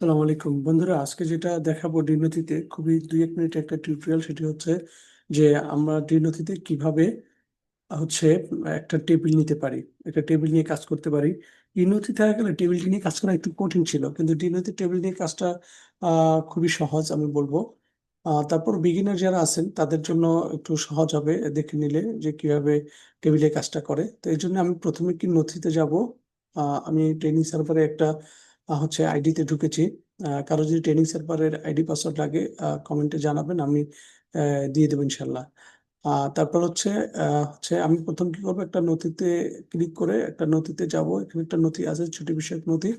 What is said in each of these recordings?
সালাম আলাইকুম। বন্ধুরা, আজকে যেটা দেখাবো ডিনথিতে খুবই দুই এক মিনিট একটা টিউটোরিয়াল সেটি হচ্ছে যে আমরা ডিনথিতে কীভাবে হচ্ছে একটা টেবিল নিতে পারি, একটা টেবিল নিয়ে কাজ করতে পারি। ডিনথি দেখা গেলে টেবিলটি নিয়ে কাজ করা একটু কঠিন ছিল, কিন্তু ডিনথি টেবিল নিয়ে কাজটা খুবই সহজ আমি বলব। তারপর বিগিনার যারা আছেন, তাদের জন্য একটু সহজ হবে দেখে নিলে যে কীভাবে টেবিলে কাজটা করে। তো এই জন্য আমি প্রথমে কি নথিতে যাব? আমি ট্রেনিং সার্ভারে একটা হচ্ছে আইডিতে ঢুকেছি। কারও যদি ট্রেনিং সার্ভারের আইডি পাসওয়ার্ড লাগে কমেন্টে জানাবেন, আমি দিয়ে দেবো ইনশাল্লাহ। তারপর হচ্ছে হচ্ছে আমি প্রথম কি করব? একটা নথিতে ক্লিক করে একটা নথিতে যাব। এখানে একটা নথি আছে, ছুটি বিষয়ক নথি।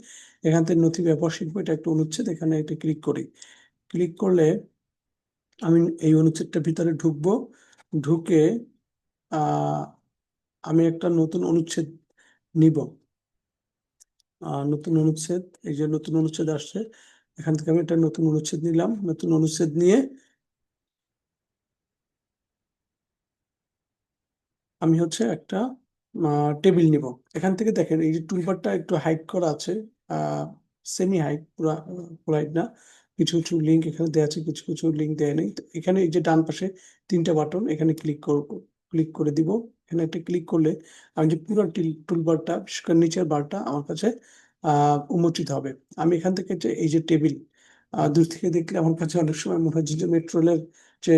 এখান থেকে নথি ব্যবহার শিখব, এটা একটা অনুচ্ছেদ, এখানে এটা ক্লিক করি। ক্লিক করলে আমি এই অনুচ্ছেদটার ভিতরে ঢুকবো। ঢুকে আমি একটা নতুন অনুচ্ছেদ নিব। নতুন অনুচ্ছেদ, এই যে নতুন অনুচ্ছেদ আসছে, এখান থেকে আমি একটা নতুন অনুচ্ছেদ নিলাম। নতুন অনুচ্ছেদ নিয়ে আমি হচ্ছে একটা টেবিল নিব। এখান থেকে দেখেন, এই যে টুলবারটা একটু হাইড করা আছে সেমি হাইট পুরা ফুল হাইট না। কিছু কিছু লিঙ্ক এখানে দেওয়া আছে, কিছু কিছু লিঙ্ক দেয় নেই। এখানে এই যে ডান পাশে তিনটা বাটন এখানে ক্লিক ক্লিক করে দিব। এখানে একটা ক্লিক করলে আমি যে পুরো টুলবারটা বিশেষ করে নিচের বারটা আমার কাছে উন্মোচিত হবে। আমি এখান থেকে যে, এই যে টেবিল দূর থেকে দেখলে আমার কাছে অনেক সময় মনে হয় যে মেট্রোলের যে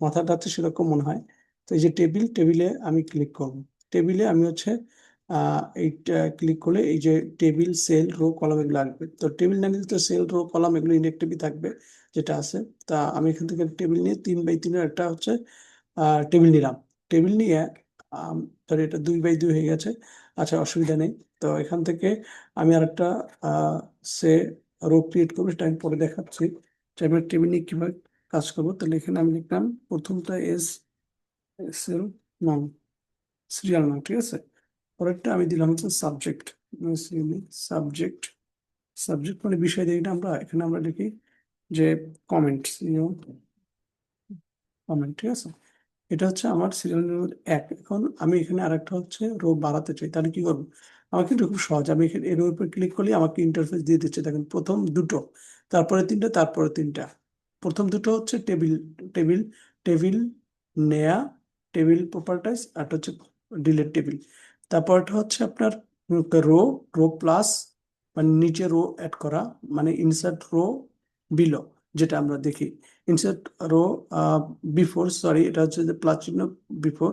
মাথাটা আছে সেরকম মনে হয়। তো এই যে টেবিল টেবিলে আমি ক্লিক করব। টেবিলে আমি হচ্ছে এইটা ক্লিক করলে এই যে টেবিল সেল রো কলাম এগুলো আসবে। তো টেবিল না নিলে তো সেল রো কলাম এগুলো ইনএক্টিভই থাকবে, যেটা আছে। তা আমি এখান থেকে টেবিল নিয়ে তিন বাই তিনের একটা হচ্ছে টেবিল নিলাম। টেবিল নিয়ে সরি এটা দুই বাই দুই হয়ে গেছে। আচ্ছা অসুবিধা নেই। তো এখান থেকে আমি আর একটা সে রো ক্রিয়েট করব, সেটা আমি পরে দেখাচ্ছি। আমি টেবিল নিয়ে কীভাবে কাজ করব? তাহলে এখানে আমি লিখলাম, প্রথমটা এস এসএল নাম সিরিয়াল নাম, ঠিক আছে? পরেরটা আমি দিলাম হচ্ছে সাবজেক্ট সাবজেক্ট সাবজেক্ট মানে বিষয় দিই না আমরা, এখানে আমরা লিখি যে কমেন্ট কমেন্ট ঠিক আছে? এটা হচ্ছে আমার সিরিয়াল নম্বর এক। এখন আমি এখানে আরেকটা হচ্ছে রো বাড়াতে চাই, তাহলে কি করব? আমাকে কিন্তু খুব সহজ, আমি এখানে এর উপর ক্লিক করলে আমাকে ইন্টারফেস দিয়ে দিচ্ছে। দেখেন, প্রথম দুটো, তারপরে তিনটা তারপরে তিনটা। প্রথম দুটো হচ্ছে টেবিল টেবিল টেবিল নেয়া টেবিল প্রপার্টাইজ আর হচ্ছে ডিলেট টেবিল তারপরটা হচ্ছে আপনার রো রো প্লাস মানে নিচে রো অ্যাড করা মানে ইনসার্ট রো বিলো যেটা আমরা দেখি। ইনসার্ট রো বিফোর সরি এটা হচ্ছে যে প্লাস চিহ্ন বিফোর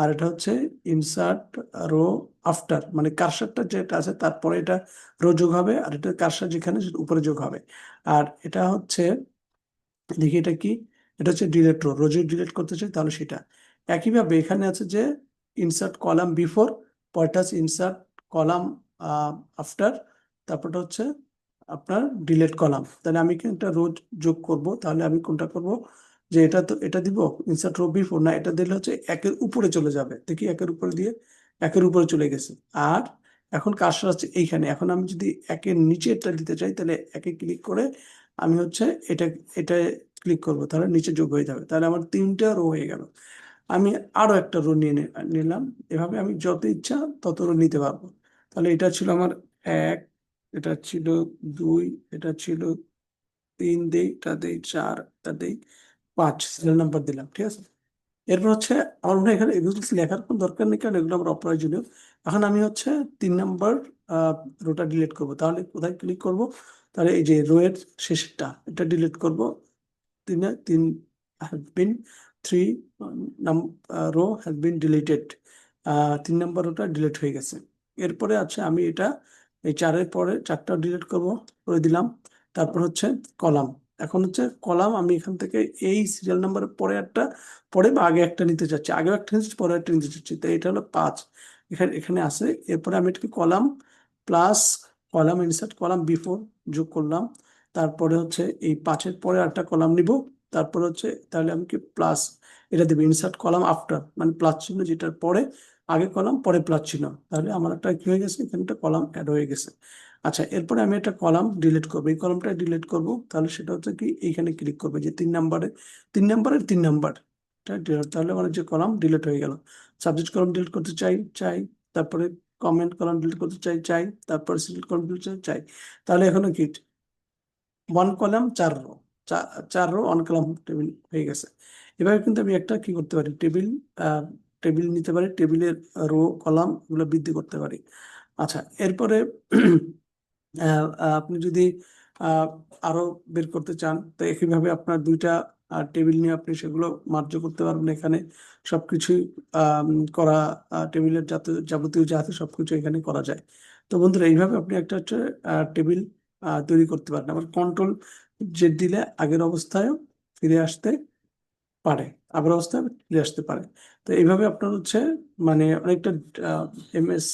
আর এটা হচ্ছে ইনসার্ট রো আফটার মানে কারসারটা যেটা আছে তারপরে এটা রো যোগ হবে, আর এটা কারসার যেখানে উপরে যোগ হবে। আর এটা হচ্ছে, দেখি এটা কি? এটা হচ্ছে ডিলেট রো রো যদি ডিলেট করতে চাই তাহলে সেটা। একইভাবে এখানে আছে যে ইনসার্ট কলাম বিফোর পরটা ইনসার্ট কলাম আফটার তারপরটা হচ্ছে আপনার ডিলেট কলাম তাহলে আমি একটা রোজ যোগ করব? তাহলে আমি কোনটা করব? যে এটা তো, এটা দিব ইনসার্ট রো বিফোর না, এটা দিলে হচ্ছে একের উপরে চলে যাবে। দেখি একের উপরে দিয়ে, একের উপরে চলে গেছে। আর এখন কাজটা হচ্ছে এইখানে। এখন আমি যদি একের নিচে এটা দিতে চাই, তাহলে একে ক্লিক করে আমি হচ্ছে এটা এটা ক্লিক করব। তাহলে নিচে যোগ হয়ে যাবে। তাহলে আমার তিনটা রো হয়ে গেল। আমি আরও একটা রো নিয়ে নিলাম। এভাবে আমি যত ইচ্ছা তত রো নিতে পারব। তাহলে এটা ছিল আমার এক এটা ছিল দুই, এটা ছিল তিন দেই এটা দেই চার, এটা দেই পাঁচ সিরিয়াল নাম্বার দিলাম, ঠিক আছে? এরপর হচ্ছে আমার মনে হয় এখানে এগুলো লেখার কোনো দরকার নেই, কারণ এগুলো আমার অপ্রয়োজনীয়। এখন আমি হচ্ছে তিন নাম্বার রোটা ডিলিট করব। তাহলে কোথায় ক্লিক করব? তাহলে এই যে রো এর শেষটা এটা ডিলিট করব। তিন তিন have been three row have been deleted তিন নাম্বার রোটা ডিলিট হয়ে গেছে। এরপরে আছে আমি এটা এই চারের পরে চারটা ডিলিট করব, করে দিলাম। তারপর হচ্ছে কলাম। এখন হচ্ছে কলাম আমি এখান থেকে এই সিরিয়াল নাম্বারের পরে একটা, পরে বা আগে একটা নিতে চাচ্ছি। আগে একটা নিচ্ছি পরে একটা নিতে চাচ্ছি। তো এটা হলো পাঁচ। এখানে এখানে আছে। এরপরে আমি এটাকে column plus column insert column before যোগ করলাম। তারপরে হচ্ছে এই পাঁচের পরে একটা কলাম নিব। তারপরে হচ্ছে তাহলে আমি কি প্লাস এটা দেবো ইনসার্ট কলাম আফটার মানে প্লাস চিহ্ন যেটার পরে আগে কলাম, পরে প্লাস চিহ্ন। তাহলে আমার একটা কি হয়ে গেছে? এখানে একটা কলাম অ্যাড হয়ে গেছে। আচ্ছা এরপরে আমি একটা কলাম ডিলিট করব। এই কলামটা ডিলিট করব, তাহলে সেটা হচ্ছে কি, এইখানে ক্লিক করবে যে তিন নাম্বারে তিন নাম্বারের তিন নাম্বার তাহলে আমার যে কলাম ডিলিট হয়ে গেল। সাবজেক্ট কলাম ডিলিট করতে চাই চাই। তারপরে কমেন্ট কলাম ডিলিট করতে চাই চাই। তারপরে সিলেক্ট কলাম ডিলিট চাই চাই। তাহলে এখনও কি? ওয়ান কলাম চার রো চার রো ওয়ান কলাম টেবিল হয়ে গেছে। এভাবে কিন্তু আমি একটা কি করতে পারি? টেবিল টেবিল নিতে পারি টেবিলের রো কলাম এগুলো বৃদ্ধি করতে পারি। আচ্ছা এরপরে আপনি যদি আরও বের করতে চান তো একইভাবে আপনার দুইটা টেবিল নিয়ে আপনি সেগুলো মার্জ করতে পারবেন এখানে। সবকিছুই আম, করা টেবিলের যাতে যাবতীয় যা আছে সবকিছু এখানে করা যায়। তো বন্ধুরা এইভাবে আপনি একটা হচ্ছে টেবিল তৈরি করতে পারেন। আবার কন্ট্রোল জেড দিলে আগের অবস্থায় ফিরে আসতে পারে, আবার অবস্থায় ফিরে আসতে পারে। তো এইভাবে আপনার হচ্ছে মানে অনেকটা এমএস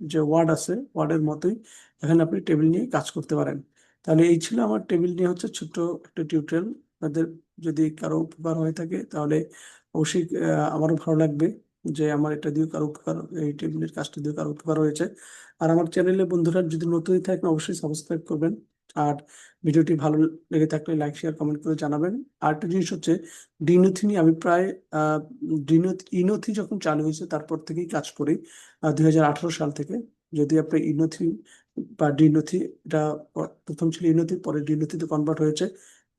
যে ওয়ার্ড আছে, ওয়ার্ডের মতোই এখানে আপনি টেবিল নিয়ে কাজ করতে পারেন। তাহলে এই ছিল আমার টেবিল নিয়ে হচ্ছে ছোট্ট একটা টিউটোরিয়াল। আপনাদের যদি কারও উপকার হয়ে থাকে তাহলে অবশ্যই আমারও ভালো লাগবে যে আমার এটা দিয়ে কারও উপকার, এই টেবিলের কাজটা দিয়ে কারও উপকার হয়েছে। আর আমার চ্যানেলে বন্ধুরা যদি নতুন থাকেন অবশ্যই সাবস্ক্রাইব করবেন। আর ভিডিওটি ভালো লেগে থাকলে লাইক, শেয়ার কমেন্ট করে জানাবেন। আর একটা জিনিস হচ্ছে, ডিনোথি নিয়ে আমি প্রায় ইনোথি যখন চালু হয়েছে, তারপর থেকেই কাজ করি দুই হাজার আঠারো সাল থেকে। যদি আপনি ইনোথি বা ডিনোথি, এটা প্রথম ছিল ইনোথি, পরে ডিনোথিতে কনভার্ট হয়েছে।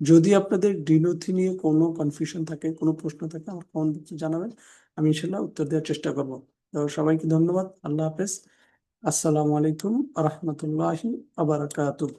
যদি আপনাদের ডিনোথি নিয়ে কোনো কনফিউশন থাকে, কোনো প্রশ্ন থাকে, আমার কমেন্ট বক্সে জানাবেন। আমি ইনশাল্লাহ উত্তর দেওয়ার চেষ্টা করব। তো সবাইকে ধন্যবাদ। আল্লাহ হাফেজ। আসসালামু আলাইকুম রহমতুল্লাহি আবরাকাতুহ